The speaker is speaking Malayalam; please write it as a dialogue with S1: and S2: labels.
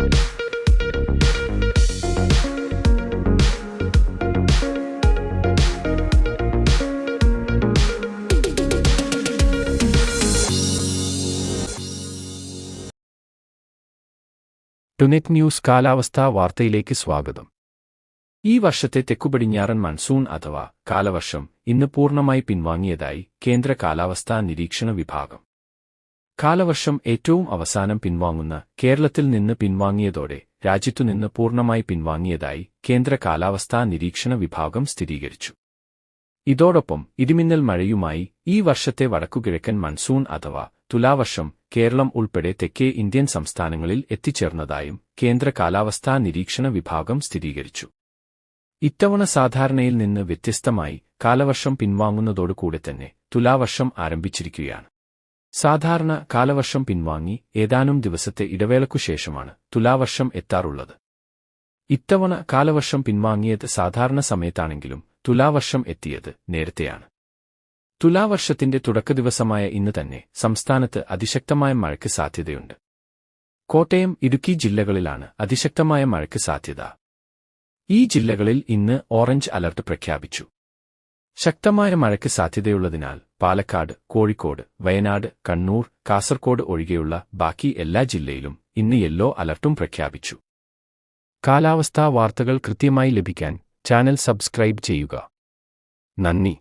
S1: ടുനെറ്റ് ന്യൂസ് കാലാവസ്ഥാ വാർത്തയിലേക്ക് സ്വാഗതം. ഈ വർഷത്തെ തെക്കുപടിഞ്ഞാറൻ മൺസൂൺ അഥവാ കാലവർഷം ഇന്ന് പൂർണമായി പിൻവാങ്ങിയതായി കേന്ദ്ര കാലാവസ്ഥാ നിരീക്ഷണ വിഭാഗം. കാലവർഷം ഏറ്റവും അവസാനം പിൻവാങ്ങുന്ന കേരളത്തിൽ നിന്ന് പിൻവാങ്ങിയതോടെ രാജ്യത്തുനിന്ന് പൂർണമായി പിൻവാങ്ങിയതായി കേന്ദ്ര കാലാവസ്ഥാ നിരീക്ഷണ വിഭാഗം സ്ഥിരീകരിച്ചു. ഇതോടൊപ്പം ഇടിമിന്നൽ മഴയുമായി ഈ വർഷത്തെ വടക്കുകിഴക്കൻ മൺസൂൺ അഥവാ തുലാവർഷം കേരളം ഉൾപ്പെടെ തെക്കേ ഇന്ത്യൻ സംസ്ഥാനങ്ങളിൽ എത്തിച്ചേർന്നതായും കേന്ദ്ര കാലാവസ്ഥാ നിരീക്ഷണ വിഭാഗം സ്ഥിരീകരിച്ചു. ഇത്തവണ സാധാരണയിൽ നിന്ന് വ്യത്യസ്തമായി കാലവർഷം പിൻവാങ്ങുന്നതോടുകൂടെ തന്നെ തുലാവർഷം ആരംഭിച്ചിരിക്കുകയാണ്. സാധാരണ കാലവർഷം പിൻവാങ്ങി ഏതാനും ദിവസത്തെ ഇടവേളയ്ക്കുശേഷമാണ് തുലാവർഷം എത്താറുള്ളത്. ഇത്തവണ കാലവർഷം പിൻവാങ്ങിയത് സാധാരണ സമയത്താണെങ്കിലും തുലാവർഷം എത്തിയത് നേരത്തെയാണ്. തുലാവർഷത്തിന്റെ തുടക്ക ദിവസമായ ഇന്ന് തന്നെ സംസ്ഥാനത്ത് അതിശക്തമായ മഴയ്ക്ക് സാധ്യതയുണ്ട്. കോട്ടയം ഇടുക്കി ജില്ലകളിലാണ് അതിശക്തമായ മഴയ്ക്ക് സാധ്യത. ഈ ജില്ലകളിൽ ഇന്ന് ഓറഞ്ച് അലർട്ട് പ്രഖ്യാപിച്ചു. ശക്തമായ മഴയ്ക്ക് സാധ്യതയുള്ളതിനാൽ പാലക്കാട് കോഴിക്കോട് വയനാട് കണ്ണൂർ കാസർകോട് ഒഴികെയുള്ള ബാക്കി എല്ലാ ജില്ലയിലും ഇന്ന് യെല്ലോ അലർട്ടും പ്രഖ്യാപിച്ചു. കാലാവസ്ഥാ വാർത്തകൾ കൃത്യമായി ലഭിക്കാൻ ചാനൽ സബ്സ്ക്രൈബ് ചെയ്യുക. നന്ദി.